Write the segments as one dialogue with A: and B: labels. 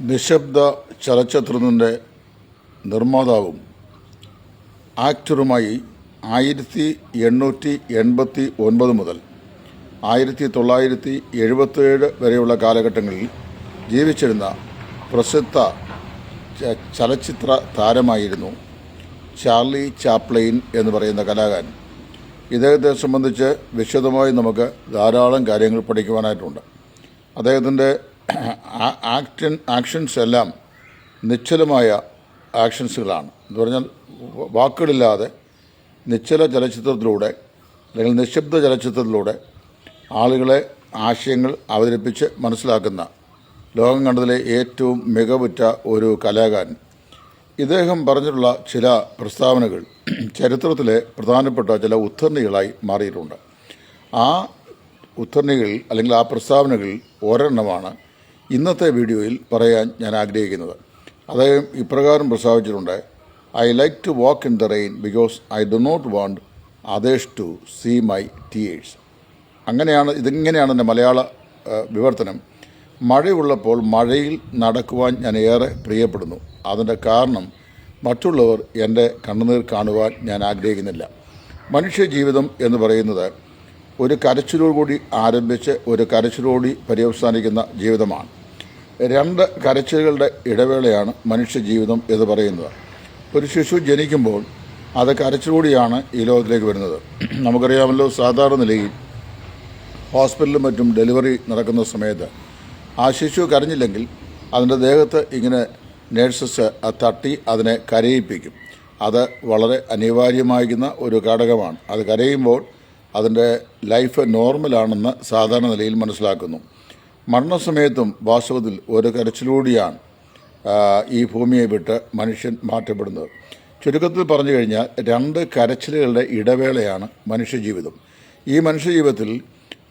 A: നിശബ്ദ ചലച്ചിത്രത്തിന്റെ നിർമ്മാതാവും ആക്ടറുമായി ആയിരത്തി എണ്ണൂറ്റി എൺപത്തി ഒൻപത് മുതൽ ആയിരത്തി തൊള്ളായിരത്തി എഴുപത്തേഴ് വരെയുള്ള കാലഘട്ടങ്ങളിൽ ജീവിച്ചിരുന്ന പ്രസിദ്ധ ചലച്ചിത്ര താരമായിരുന്നു ചാർലി ചാപ്ലെയിൻ എന്ന് പറയുന്ന കലാകാരൻ. ഇദ്ദേഹത്തെ സംബന്ധിച്ച് വിശദമായി നമുക്ക് ധാരാളം കാര്യങ്ങൾ പഠിക്കുവാനായിട്ടുണ്ട്. അദ്ദേഹത്തിന്റെ ആക്ഷൻ ആക്ഷൻസ് എല്ലാം നിശ്ചലമായ ആക്ഷൻസുകളാണ്. എന്ന് പറഞ്ഞാൽ വാക്കുകളില്ലാതെ നിശ്ചല ചലച്ചിത്രത്തിലൂടെ അല്ലെങ്കിൽ നിശബ്ദ ചലച്ചിത്രത്തിലൂടെ ആളുകളെ ആശയങ്ങൾ അവതരിപ്പിച്ച് മനസ്സിലാക്കുന്ന ലോകം കണ്ടതിലെ ഏറ്റവും മികവുറ്റ ഒരു കലാകാരൻ. ഇദ്ദേഹം പറഞ്ഞിട്ടുള്ള ചില പ്രസ്താവനകൾ ചരിത്രത്തിലെ പ്രധാനപ്പെട്ട ചില ഉദ്ധരണികളായി മാറിയിട്ടുണ്ട്. ആ ഉദ്ധരണികൾ അല്ലെങ്കിൽ ആ പ്രസ്താവനകൾ ഒരെണ്ണമാണ് ഇന്നത്തെ വീഡിയോയിൽ പറയാൻ ഞാൻ ആഗ്രഹിക്കുന്നത്. അദ്ദേഹം ഇപ്രകാരം പ്രസ്താവിച്ചിട്ടുണ്ട് I like to walk in the rain because I do not want others to see my tears അങ്ങനെയാണ് ഇതിങ്ങനെയാണ് എന്റെ മലയാള വിവർത്തനം. മഴയുള്ളപ്പോൾ മഴയിൽ നടക്കുവാൻ ഞാൻ ഏറെ പ്രിയപ്പെടുന്നു. അതിന്റെ കാരണം മറ്റുള്ളവർ എന്റെ കണ്ണുനീർ കാണുവാൻ ഞാൻ ആഗ്രഹിക്കുന്നില്ല. മനുഷ്യ ജീവിതം എന്ന് പറയുന്നത് ഒരു കരച്ചിലോടുകൂടി ആരംഭിച്ച് ഒരു കരച്ചിലോടി പര്യവസാനിക്കുന്ന ജീവിതമാണ്. രണ്ട് കരച്ചിലുകളുടെ ഇടവേളയാണ് മനുഷ്യ ജീവിതം എന്ന് പറയുന്നത്. ഒരു ശിശു ജനിക്കുമ്പോൾ അത് കരച്ചിലൂടിയാണ് ഈ ലോകത്തിലേക്ക് വരുന്നത്. നമുക്കറിയാമല്ലോ സാധാരണ നിലയിൽ ഹോസ്പിറ്റലിലും മറ്റും ഡെലിവറി നടക്കുന്ന സമയത്ത് ആ ശിശു കരഞ്ഞില്ലെങ്കിൽ അതിന്റെ ദേഹത്ത് ഇങ്ങനെ നേഴ്സസ് തട്ടി അതിനെ കരയിപ്പിക്കും. അത് വളരെ അനിവാര്യമായിരിക്കുന്ന ഒരു ഘടകമാണ്. അത് കരയുമ്പോൾ അതിന്റെ ലൈഫ് നോർമലാണെന്ന് സാധാരണ നിലയിൽ മനസ്സിലാക്കുന്നു. മരണസമയത്തും വാസ്തവത്തിൽ ഒരു കരച്ചിലൂടിയാണ് ഈ ഭൂമിയെ വിട്ട് മനുഷ്യൻ മാറ്റപ്പെടുന്നത്. ചുരുക്കത്തിൽ പറഞ്ഞു കഴിഞ്ഞാൽ രണ്ട് കരച്ചിലുകളുടെ ഇടവേളയാണ് മനുഷ്യജീവിതം. ഈ മനുഷ്യജീവിതത്തിൽ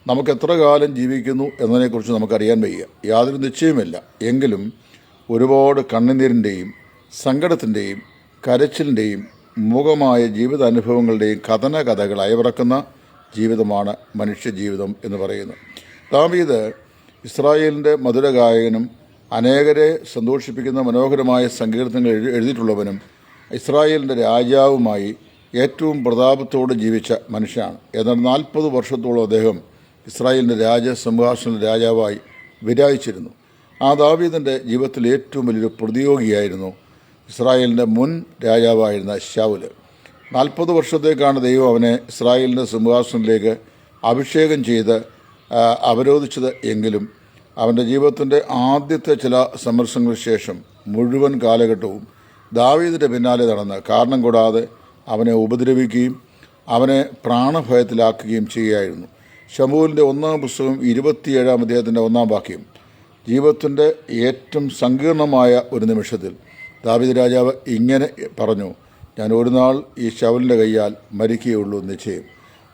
A: നമുക്ക് എത്ര കാലം ജീവിക്കുന്നു എന്നതിനെക്കുറിച്ച് നമുക്കറിയാൻ വയ്യ. യാതൊരു നിശ്ചയമില്ല എങ്കിലും ഒരുപാട് കണ്ണുനീരിന്റെയും സങ്കടത്തിന്റെയും കരച്ചിലിന്റെയും മുഖമായ ജീവിതാനുഭവങ്ങളുടെയും കഥന കഥകൾ അയവിറക്കുന്ന ജീവിതമാണ് മനുഷ്യജീവിതം എന്ന് പറയുന്നത്. ദാവീദ് ഇസ്രായേലിന്റെ മധുരഗായകനും അനേകരെ സന്തോഷിപ്പിക്കുന്ന മനോഹരമായ സങ്കീർത്തനങ്ങൾ എഴു- എഴുതിയിട്ടുള്ളവനും ഇസ്രായേലിന്റെ രാജാവുമായി ഏറ്റവും പ്രതാപത്തോടെ ജീവിച്ച മനുഷ്യനാണ്. എന്നാൽ നാൽപ്പത് വർഷത്തോളം അദ്ദേഹം ഇസ്രായേലിന്റെ രാജ സിംഹാസന രാജാവായി വിരാജിച്ചിരുന്നു. ആ ദാവീദിന്റെ ജീവിതത്തിൽ ഏറ്റവും വലിയൊരു പ്രതിയോഗിയായിരുന്നു ഇസ്രായേലിന്റെ മുൻ രാജാവായിരുന്ന ഷൗൽ നാൽപ്പത് വർഷത്തേക്കാണ് ദൈവം അവനെ ഇസ്രായേലിന്റെ സിംഹാസനത്തിലേക്ക് അഭിഷേകം ചെയ്ത് അവരോധിച്ചത് എങ്കിലും അവന്റെ ജീവിതത്തിന്റെ ആദ്യത്തെ ചില സന്ദർശങ്ങൾക്ക് ശേഷം മുഴുവൻ കാലഘട്ടവും ദാവീദിന്റെ പിന്നാലെ നടന്ന് കാരണം കൂടാതെ അവനെ ഉപദ്രവിക്കുകയും അവനെ പ്രാണഭയത്തിലാക്കുകയും ചെയ്യുകയായിരുന്നു. ഷമൂലിന്റെ ഒന്നാം പുസ്തകം ഇരുപത്തിയേഴാം അദ്ദേഹത്തിന്റെ ഒന്നാം വാക്യം. ജീവിതത്തിന്റെ ഏറ്റവും സങ്കീർണമായ ഒരു നിമിഷത്തിൽ ദാവിദ് രാജാവ് ഇങ്ങനെ പറഞ്ഞു ഞാൻ ഒരു നാൾ ഈ ശവലിന്റെ കയ്യാൽ മരിക്കുകയുള്ളൂ നിശ്ചയം.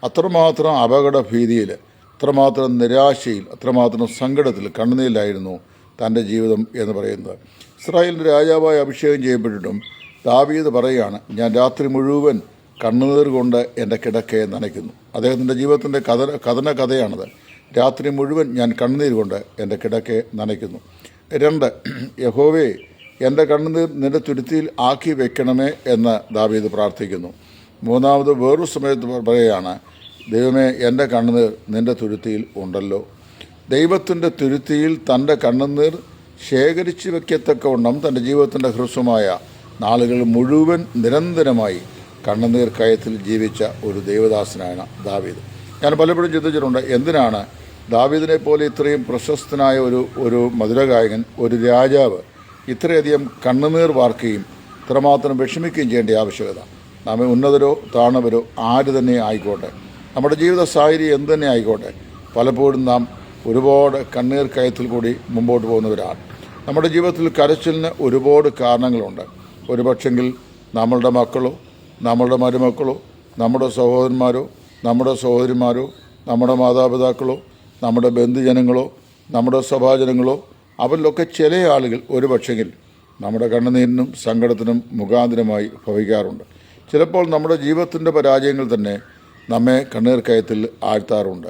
A: അത്രമാത്രം അപകട ഭീതിയിൽ അത്രമാത്രം നിരാശയിൽ അത്രമാത്രം സങ്കടത്തിൽ കണ്ണുനീരിലായിരുന്നു തന്റെ ജീവിതം എന്ന് പറയുന്നത്. ഇസ്രായേലിന്റെ രാജാവായി അഭിഷേകം ചെയ്യപ്പെട്ടിട്ടും ദാവീദ് പറയുകയാണ് ഞാൻ രാത്രി മുഴുവൻ കണ്ണുനീർ കൊണ്ട് എന്റെ കിടക്കയെ നനയ്ക്കുന്നു. അദ്ദേഹത്തിന്റെ ജീവിതത്തിന്റെ കഥ കഥന കഥയാണത് രാത്രി മുഴുവൻ ഞാൻ കണ്ണുനീർ കൊണ്ട് എന്റെ കിടക്കയെ നനയ്ക്കുന്നു. രണ്ട് യഹോവേ എന്റെ കണ്ണുനീർ നിന്റെ തുരുത്തിയിൽ ആക്കി വെക്കണമേ എന്ന് ദാവീദ് പ്രാർത്ഥിക്കുന്നു. മൂന്നാമത് വേറൊരു സമയത്ത് പറയുകയാണ് ദൈവമേ എന്റെ കണ്ണുനീർ നിന്റെ തുരുത്തിയിൽ ഉണ്ടല്ലോ. ദൈവത്തിന്റെ തുരുത്തിയിൽ തന്റെ കണ്ണുനീർ ശേഖരിച്ചു വയ്ക്കത്തക്കവണ്ണം തന്റെ ജീവിതത്തിന്റെ ഹ്രസ്വമായ നാളുകൾ മുഴുവൻ നിരന്തരമായി കണ്ണുനീർ കയത്തിൽ ജീവിച്ച ഒരു ദൈവദാസനാണ് ദാവീദ്. ഞാൻ പലപ്പോഴും ചിന്തിച്ചിട്ടുണ്ട് എന്തിനാണ് ദാവീദിനെ പോലെ ഇത്രയും പ്രശസ്തനായ ഒരു ഒരു മധുരഗായകൻ ഒരു രാജാവ് ഇത്രയധികം കണ്ണുനീർ വാർക്കുകയും ഇത്രമാത്രം വിഷമിക്കുകയും ചെയ്യേണ്ട ആവശ്യകത. നാം ഉന്നതരോ താണവരോ ആര് തന്നെ ആയിക്കോട്ടെ. നമ്മുടെ ജീവിത സാഹചര്യം എന്ത് തന്നെ ആയിക്കോട്ടെ. പലപ്പോഴും നാം ഒരുപാട് കണ്ണീർ കയത്തിൽ കൂടി മുമ്പോട്ട് പോകുന്നവരാണ്. നമ്മുടെ ജീവിതത്തിൽ കരച്ചിലിന് ഒരുപാട് കാരണങ്ങളുണ്ട്. ഒരുപക്ഷെങ്കിൽ നമ്മളുടെ മക്കളോ നമ്മളുടെ മരുമക്കളോ നമ്മുടെ സഹോദരന്മാരോ നമ്മുടെ സഹോദരിമാരോ നമ്മുടെ മാതാപിതാക്കളോ നമ്മുടെ ബന്ധുജനങ്ങളോ നമ്മുടെ സഭാജനങ്ങളോ അവരിലൊക്കെ ചില ആളുകൾ ഒരുപക്ഷെങ്കിൽ നമ്മുടെ കണ്ണുനീരിനും സങ്കടത്തിനും മുഖാന്തരമായി ഭവിക്കാറുണ്ട്. ചിലപ്പോൾ നമ്മുടെ ജീവിതത്തിന്റെ പരാജയങ്ങൾ തന്നെ നമ്മെ കണ്ണീർ കയത്തിൽ ആഴ്ത്താറുണ്ട്.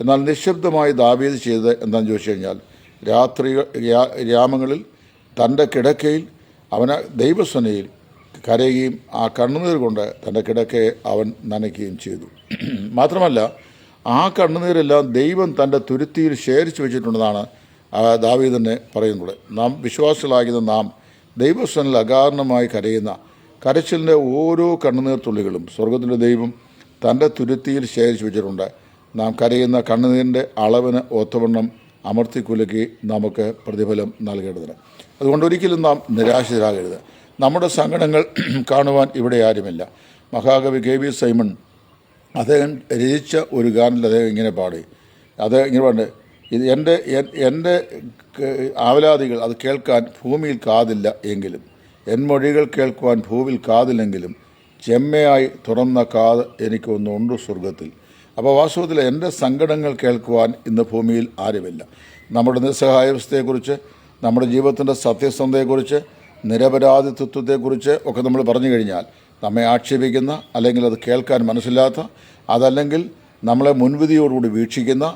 A: എന്നാൽ നിശബ്ദമായി ദാവീത് ചെയ്തത് എന്താണെന്ന് ചോദിച്ചു കഴിഞ്ഞാൽ രാത്രി ഗ്രാമങ്ങളിൽ തന്റെ കിടക്കയിൽ അവന് ദൈവസനയിൽ കരയുകയും ആ കണ്ണുനീർ കൊണ്ട് തന്റെ കിടക്കയെ അവൻ നനയ്ക്കുകയും ചെയ്തു. മാത്രമല്ല ആ കണ്ണുനീരെല്ലാം ദൈവം തന്റെ തുരുത്തിയിൽ ശേഖരിച്ചു വെച്ചിട്ടുണ്ടെന്നാണ് ദാവീദ് തന്നെ പറയുന്നുള്ളത് നാം വിശ്വാസികളാകുന്ന നാം ദൈവസ്വനിൽ അകാരണമായി കരയുന്ന കരച്ചിലിന്റെ ഓരോ കണ്ണുനീർ തുള്ളികളും ദൈവം തന്റെ തുരുത്തിയിൽ ശേഖരിച്ചു വെച്ചിട്ടുണ്ട്. നാം കരയുന്ന കണ്ണുനീരിന്റെ അളവിന് ഒത്തവണ്ണം അമർത്തിക്കുലുക്കി നമുക്ക് പ്രതിഫലം നൽകേണ്ടതിന്. അതുകൊണ്ട് ഒരിക്കലും നാം നിരാശരാകരുത്. നമ്മുടെ സങ്കടങ്ങൾ കാണുവാൻ ഇവിടെ ആരുമില്ല. മഹാകവി കെ വി സൈമൺ അദ്ദേഹം രചിച്ച ഒരു ഗാനിൽ അദ്ദേഹം ഇങ്ങനെ പാടി. അദ്ദേഹം ഇങ്ങനെ പാടി ഇത് എന്റെ എന്റെ ആവലാദികൾ അത് കേൾക്കാൻ ഭൂമിയിൽ കാതില്ല എങ്കിലും എൻ മൊഴികൾ കേൾക്കുവാൻ ഭൂമിയിൽ കാതില്ലെങ്കിലും ചെമ്മയായി തുറന്ന കാത് എനിക്കൊന്നുണ്ട് സ്വർഗത്തിൽ അപ്പോൾ വാസ്തവത്തിൽ എന്റെ സങ്കടങ്ങൾ കേൾക്കുവാൻ ഇന്ന് ഭൂമിയിൽ ആരുമില്ല. നമ്മുടെ നിസ്സഹായാവസ്ഥയെക്കുറിച്ച് നമ്മുടെ ജീവിതത്തിന്റെ സത്യസന്ധതയെക്കുറിച്ച് നിരപരാധിത്വത്തെക്കുറിച്ച് ഒക്കെ നമ്മൾ പറഞ്ഞു കഴിഞ്ഞാൽ നമ്മെ ആക്ഷേപിക്കുന്ന അല്ലെങ്കിൽ അത് കേൾക്കാൻ മനസ്സില്ലാത്ത അതല്ലെങ്കിൽ നമ്മളെ മുൻവിധിയോടുകൂടി വീക്ഷിക്കുന്ന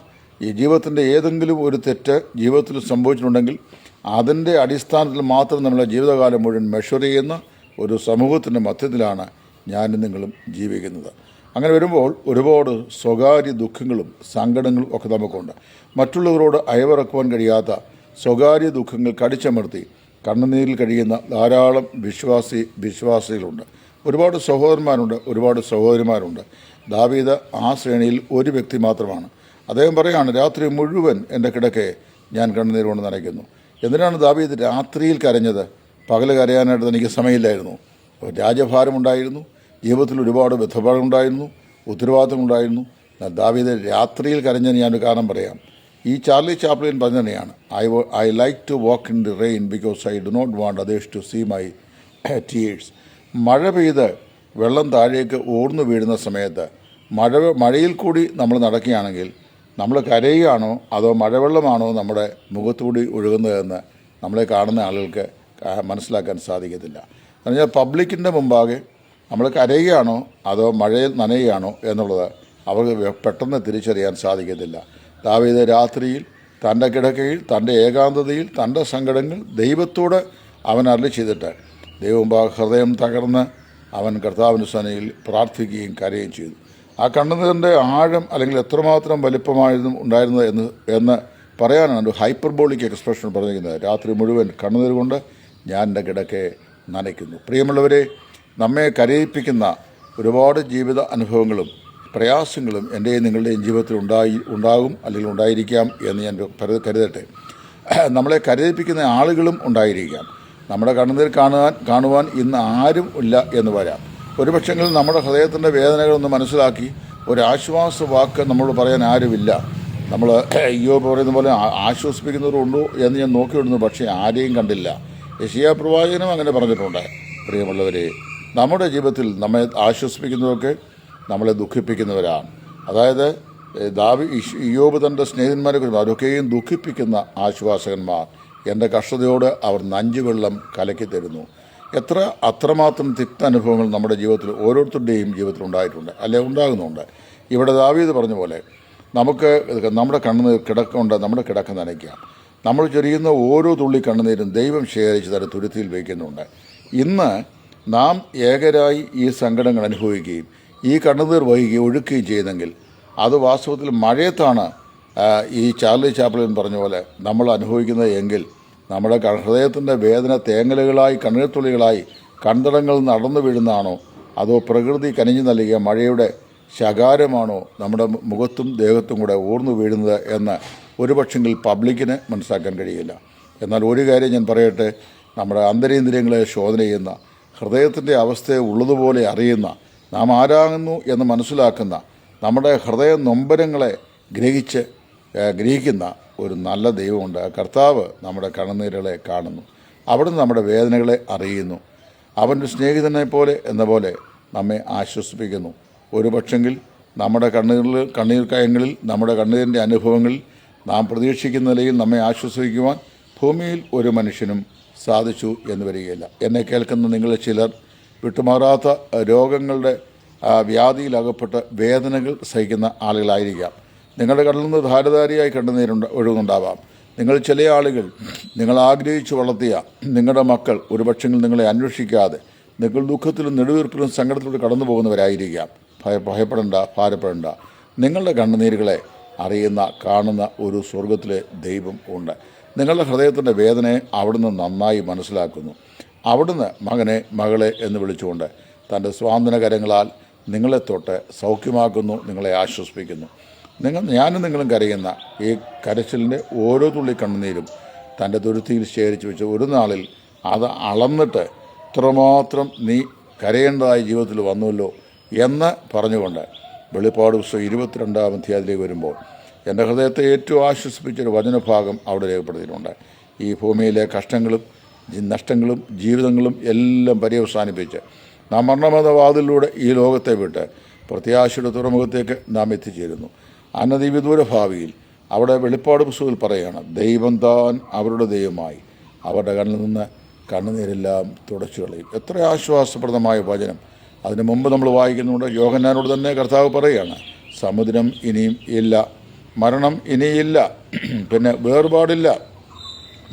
A: ഈ ജീവിതത്തിന്റെ ഏതെങ്കിലും ഒരു തെറ്റ് ജീവിതത്തിൽ സംഭവിച്ചിട്ടുണ്ടെങ്കിൽ അതിന്റെ അടിസ്ഥാനത്തിൽ മാത്രം നമ്മളെ ജീവിതകാലം മുഴുവൻ മെഷർ ചെയ്യുന്ന ഒരു സമൂഹത്തിന്റെ മധ്യത്തിലാണ് ഞാനും നിങ്ങളും ജീവിക്കുന്നത്. അങ്ങനെ വരുമ്പോൾ ഒരുപാട് സ്വകാര്യ ദുഃഖങ്ങളും സങ്കടങ്ങളും ഒക്കെ നമുക്കുണ്ട്. മറ്റുള്ളവരോട് അയവിറക്കുവാൻ കഴിയാത്ത സ്വകാര്യ ദുഃഖങ്ങൾ കടിച്ചമർത്തി കണ്ണുനീരിൽ കഴിയുന്ന ധാരാളം വിശ്വാസി വിശ്വാസികളുണ്ട്. ഒരുപാട് സഹോദരന്മാരുണ്ട് ഒരുപാട് സഹോദരിമാരുണ്ട്. ദാവീദ് ആ ശ്രേണിയിൽ ഒരു വ്യക്തി മാത്രമാണ്. അദ്ദേഹം പറയുകയാണ് രാത്രി മുഴുവൻ എന്റെ കിടക്കെ ഞാൻ കണ്ണുനീരുകൊണ്ട് നനയ്ക്കുന്നു. എന്തിനാണ് ദാവീദ് രാത്രിയിൽ കരഞ്ഞത്? പകൽ കരയാനായിട്ട് എനിക്ക് സമയമില്ലായിരുന്നു. രാജഭാരമുണ്ടായിരുന്നു ജീവിതത്തിൽ ഒരുപാട് ബന്ധപ്പാടുണ്ടായിരുന്നു ഉത്തരവാദിത്തമുണ്ടായിരുന്നു. എന്നാൽ ദാവീദ് രാത്രിയിൽ കരഞ്ഞതിന് ഞാനൊരു കാരണം പറയാം. ഈ ചാർലി ചാപ്ലിൻ പറഞ്ഞ തന്നെയാണ് I I like to walk in the rain because I do not want others to see my tears. മഴ പെയ്ത് വെള്ളം താഴേക്ക് ഓർന്നു വീഴുന്ന സമയത്ത് മഴ മഴയിൽ കൂടി നമ്മൾ നടക്കുകയാണെങ്കിൽ നമ്മൾ കരയുകയാണോ അതോ മഴവെള്ളമാണോ നമ്മുടെ മുഖത്തുകൂടി ഒഴുകുന്നതെന്ന് നമ്മളെ കാണുന്ന ആളുകൾക്ക് മനസ്സിലാക്കാൻ സാധിക്കത്തില്ല. എന്നുവെച്ചാൽ പബ്ലിക്കിന്റെ മുമ്പാകെ നമ്മൾ കരയുകയാണോ അതോ മഴയിൽ നനയുകയാണോ എന്നുള്ളത് അവർക്ക് പെട്ടെന്ന് തിരിച്ചറിയാൻ സാധിക്കത്തില്ല. ദാവീത് രാത്രിയിൽ തന്റെ കിടക്കയിൽ തന്റെ ഏകാന്തതയിൽ തന്റെ സങ്കടങ്ങൾ ദൈവത്തോട് അവൻ അരളി ചെയ്തിട്ട് ദൈവം ഹൃദയം തകർന്ന് അവൻ കർത്താവിന് സനയിൽ പ്രാർത്ഥിക്കുകയും കരയുകയും ചെയ്തു. ആ കണ്ണുനീരിന്റെ ആഴം അല്ലെങ്കിൽ എത്രമാത്രം വലിപ്പമായിരുന്നു ഉണ്ടായിരുന്നത് എന്ന് എന്ന് പറയാനാണ് ഒരു ഹൈപ്പർബോളിക് എക്സ്പ്രഷൻ പറഞ്ഞിരിക്കുന്നത്. രാത്രി മുഴുവൻ കണ്ണുനീർ കൊണ്ട് ഞാൻ എന്റെ കിടക്കെ നനയ്ക്കുന്നു. പ്രിയമുള്ളവരെ നമ്മെ കരയിപ്പിക്കുന്ന ഒരുപാട് ജീവിത അനുഭവങ്ങളും പ്രയാസങ്ങളും എന്റെയും നിങ്ങളുടെയും ജീവിതത്തിൽ ഉണ്ടായി ഉണ്ടാകും അല്ലെങ്കിൽ ഉണ്ടായിരിക്കാം എന്ന് ഞാൻ കരു- കരുതട്ടെ. നമ്മളെ കരയിപ്പിക്കുന്ന ആളുകളും ഉണ്ടായിരിക്കാം. നമ്മുടെ കണ്ണുനീർ കാണുവാൻ കാണുവാൻ ഇന്ന് ആരും ഇല്ല എന്ന് വരാം. ഒരുപക്ഷെങ്കിൽ നമ്മുടെ ഹൃദയത്തിന്റെ വേദനകളൊന്ന് മനസ്സിലാക്കി ഒരാശ്വാസ വാക്ക് നമ്മൾ പറയാൻ ആരുമില്ല. നമ്മൾ അയ്യോ പറയുന്ന പോലെ ആശ്വസിപ്പിക്കുന്നവരുണ്ടോ എന്ന് ഞാൻ നോക്കിവിടുന്നു പക്ഷേ ആരെയും കണ്ടില്ല. യശിയ പ്രവാചകനും അങ്ങനെ പറഞ്ഞിട്ടുണ്ട്. പ്രിയമുള്ളവരെ നമ്മുടെ ജീവിതത്തിൽ നമ്മെ ആശ്വസിപ്പിക്കുന്നതൊക്കെ നമ്മളെ ദുഃഖിപ്പിക്കുന്നവരാണ്. അതായത് ദാവി ഇയോബ് തന്റെ സ്നേഹിതന്മാരെ കുറിച്ച് അവരൊക്കെയും ദുഃഖിപ്പിക്കുന്ന ആശ്വാസകന്മാർ എന്റെ കഷ്ടതയോട് അവർ നഞ്ചുവെള്ളം കലക്കി തരുന്നു. എത്ര അത്രമാത്രം തിക്ത അനുഭവങ്ങൾ നമ്മുടെ ജീവിതത്തിൽ ഓരോരുത്തരുടെയും ജീവിതത്തിൽ ഉണ്ടായിട്ടുണ്ട് അല്ലെ ഉണ്ടാകുന്നുണ്ട്. ഇവിടെ ദാവീത് പറഞ്ഞ പോലെ നമുക്ക് നമ്മുടെ കണ്ണുനീർ കിടക്കുണ്ട് നമ്മുടെ കിടക്ക നനയ്ക്കാം നമ്മൾ ചൊരിയുന്ന ഓരോ തുള്ളി കണ്ണുനീരും ദൈവം ശേഖരിച്ച് തരം തുരുത്തിയിൽ വയ്ക്കുന്നുണ്ട് ഇന്ന് നാം ഏകരായി ഈ സങ്കടങ്ങൾ അനുഭവിക്കുകയും ഈ കണ്ണുനീർ വഹിക്കുകയും ഒഴുക്കുകയും ചെയ്യുന്നെങ്കിൽ അത് വാസ്തവത്തിൽ മഴയത്താണ് ഈ ചാർലി ചാപ്ലിൻ പറഞ്ഞ പോലെ നമ്മൾ അനുഭവിക്കുന്നത് എങ്കിൽ നമ്മുടെ ഹൃദയത്തിന്റെ വേദന തേങ്ങലുകളായി കണ്ണീർത്തുള്ളികളായി കണ്ടടങ്ങൾ നടന്നു വീഴുന്നതാണോ? അതോ പ്രകൃതി കനിഞ്ഞു നൽകിയ മഴയുടെ ശകാരമാണോ നമ്മുടെ മുഖത്തും ദേഹത്തും കൂടെ ഊർന്നു വീഴുന്നത് എന്ന് ഒരുപക്ഷെങ്കിൽ പബ്ലിക്കിന് മനസ്സിലാക്കാൻ കഴിയില്ല. എന്നാൽ ഒരു കാര്യം ഞാൻ പറയട്ടെ നമ്മുടെ അന്തരീന്ദ്രിയങ്ങളെ ശോധന ചെയ്യുന്ന ഹൃദയത്തിന്റെ അവസ്ഥയെ ഉള്ളതുപോലെ അറിയുന്ന നാം ആരാകുന്നു എന്ന് മനസ്സിലാക്കുന്ന നമ്മുടെ ഹൃദയ നൊമ്പരങ്ങളെ ഗ്രഹിച്ച് ഗ്രഹിക്കുന്ന ഒരു നല്ല ദൈവമുണ്ട്. കർത്താവ് നമ്മുടെ കണ്ണുനീരുകളെ കാണുന്നു. അവിടുന്ന് നമ്മുടെ വേദനകളെ അറിയുന്നു. അവന്റെ സ്നേഹിതനെ പോലെ എന്ന പോലെ നമ്മെ ആശ്വസിപ്പിക്കുന്നു. ഒരു പക്ഷെങ്കിൽ നമ്മുടെ കണ്ണീരിൽ കണ്ണീർ കയങ്ങളിൽ നമ്മുടെ കണ്ണീരിന്റെ അനുഭവങ്ങളിൽ നാം പ്രതീക്ഷിക്കുന്ന നിലയിൽ നമ്മെ ആശ്വസിപ്പിക്കുവാൻ ഭൂമിയിൽ ഒരു മനുഷ്യനും സാധിച്ചു എന്ന് വരികയില്ല. എന്നെ കേൾക്കുന്ന നിങ്ങളെ ചിലർ വിട്ടുമാറാത്ത രോഗങ്ങളുടെ വ്യാധിയിലകപ്പെട്ട് വേദനകൾ സഹിക്കുന്ന ആളുകളായിരിക്കാം. നിങ്ങളുടെ കടലിൽ നിന്ന് ധാരധാരിയായി കണ്ണുനീരുണ്ട് ഒഴുകുന്നുണ്ടാവാം. നിങ്ങൾ ചില ആളുകൾ നിങ്ങൾ ആഗ്രഹിച്ചു വളർത്തിയ നിങ്ങളുടെ മക്കൾ ഒരുപക്ഷെങ്കിൽ നിങ്ങളെ അന്വേഷിക്കാതെ നിങ്ങൾ ദുഃഖത്തിലും നെടുവീർപ്പിലും സങ്കടത്തിലൂടെ കടന്നു പോകുന്നവരായിരിക്കാം ഭയ ഭയപ്പെടേണ്ട ഭാരപ്പെടേണ്ട. നിങ്ങളുടെ കണ്ണുനീരുകളെ അറിയുന്ന കാണുന്ന ഒരു സ്വർഗത്തിലെ ദൈവം ഉണ്ട്. നിങ്ങളുടെ ഹൃദയത്തിന്റെ വേദനയെ അവിടുന്ന് നന്നായി മനസ്സിലാക്കുന്നു. അവിടുന്ന് മകനെ മകളെ എന്ന് വിളിച്ചുകൊണ്ട് തന്റെ സ്വാന്തനകരങ്ങളാൽ നിങ്ങളെ തൊട്ട് സൗഖ്യമാക്കുന്നു നിങ്ങളെ ആശ്വസിപ്പിക്കുന്നു. നിങ്ങൾ ഞാനും നിങ്ങളും കരയുന്ന ഈ കരച്ചിലിന്റെ ഓരോ തുള്ളി കണ്ണുനീരും തന്റെ തുരുത്തിയിൽ ശേഖരിച്ച് വെച്ച് ഒരു നാളിൽ അത് അളന്നിട്ട് ഇത്രമാത്രം നീ കരയേണ്ടതായ ജീവിതത്തിൽ വന്നുവല്ലോ എന്ന് പറഞ്ഞുകൊണ്ട് വെളിപ്പാട് പുസ്തകം ഇരുപത്തിരണ്ടാം അധ്യായത്തിലേക്ക് വരുമ്പോൾ എന്റെ ഹൃദയത്തെ ഏറ്റവും ആശ്വസിപ്പിച്ചൊരു വചനഭാഗം അവിടെ രേഖപ്പെടുത്തിയിട്ടുണ്ട്. ഈ ഭൂമിയിലെ കഷ്ടങ്ങളും നഷ്ടങ്ങളും ജീവിതങ്ങളും എല്ലാം പര്യവസാനിപ്പിച്ച് നാം മരണമത വാതിലൂടെ ഈ ലോകത്തെ വിട്ട് പ്രത്യാശയുടെ തുറമുഖത്തേക്ക് നാം എത്തിച്ചേരുന്നു. അനധി വിദൂര ഭാവിയിൽ അവിടെ വെളിപ്പാട് പുസ്തകത്തിൽ പറയുകയാണ് ദൈവം താൻ അവരുടെ ദൈവമായി. അവരുടെ കണ്ണിൽ നിന്ന് കണ്ണുനീരെല്ലാം തുടച്ചു കളയും. എത്ര ആശ്വാസപ്രദമായ വചനം. അതിനു മുമ്പ് നമ്മൾ വായിക്കുന്നുണ്ട് യോഹന്നാനോട് തന്നെ കർത്താവ് പറയുകയാണ് സമുദ്രം ഇനിയും ഇല്ല മരണം ഇനിയില്ല പിന്നെ വേർപാടില്ല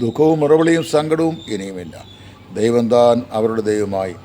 A: ദുഃഖവും മുറവിളിയും സങ്കടവും ഇനിയുമില്ല. ദൈവം താൻ അവരുടെ ദൈവമായി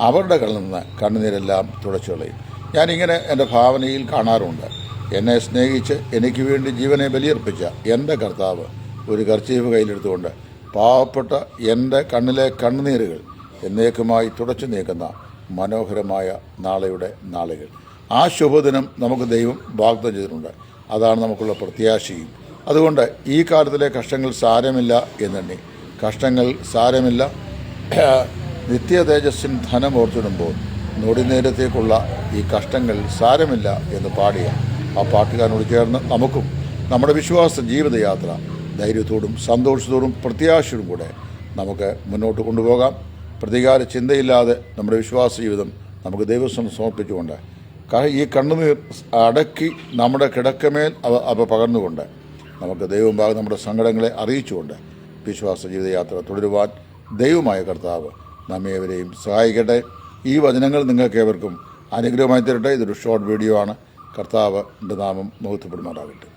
A: അവരുടെ കണ്ണിൽ നിന്ന് കണ്ണുനീരെല്ലാം തുടച്ചു കളയും. ഞാനിങ്ങനെ എന്റെ ഭാവനയിൽ കാണാറുണ്ട്. എന്നെ സ്നേഹിച്ച് എനിക്ക് വേണ്ടി ജീവനെ ബലിയർപ്പിച്ച എന്റെ കർത്താവ് ഒരു കർച്ചീഫ് കയ്യിലെടുത്തുകൊണ്ട് പാവപ്പെട്ട എന്റെ കണ്ണിലെ കണ്ണുനീരുകൾ എന്നേക്കുമായി തുടച്ചു നീക്കുന്ന മനോഹരമായ നാളെയുടെ നാളുകൾ. ആ ശുഭദിനം നമുക്ക് ദൈവം വാഗ്ദം ചെയ്തിട്ടുണ്ട്. അതാണ് നമുക്കുള്ള പ്രത്യാശയും. അതുകൊണ്ട് ഈ കാലത്തിലെ കഷ്ടങ്ങൾ സാരമില്ല എന്നെണ്ണി. കഷ്ടങ്ങൾ സാരമില്ല. നിത്യ തേജസ്സിൻ ധനം ഓർത്തിടുമ്പോൾ നൊടിനേരത്തേക്കുള്ള ഈ കഷ്ടങ്ങൾ സാരമില്ല എന്ന് പാടിയ ആ പാട്ടുകാരനോട് ചേർന്ന് നമുക്കും നമ്മുടെ വിശ്വാസ ജീവിതയാത്ര ധൈര്യത്തോടും സന്തോഷത്തോടും പ്രത്യാശയോടും കൂടെ നമുക്ക് മുന്നോട്ട് കൊണ്ടുപോകാം. പ്രതികാര ചിന്തയില്ലാതെ നമ്മുടെ വിശ്വാസ ജീവിതം നമുക്ക് ദൈവസ്വം സമർപ്പിച്ചുകൊണ്ട് ഈ കണ്ണുനീർ അടക്കി നമ്മുടെ കിടക്കമേൽ അവ അവ പകർന്നുകൊണ്ട് നമുക്ക് ദൈവമുമ്പാകെ നമ്മുടെ സങ്കടങ്ങളെ അറിയിച്ചുകൊണ്ട് വിശ്വാസ ജീവിതയാത്ര തുടരുവാൻ ദൈവമായ കർത്താവ് നമ്മേവരെയും സഹായിക്കട്ടെ. ഈ വചനങ്ങൾ നിങ്ങൾക്ക് ഏവർക്കും അനുഗ്രഹമായി തരട്ടെ. ഇതൊരു ഷോർട്ട് വീഡിയോ ആണ്. കർത്താവ് നാമം മുഹത്വപ്പെടുമാറാകട്ടെ.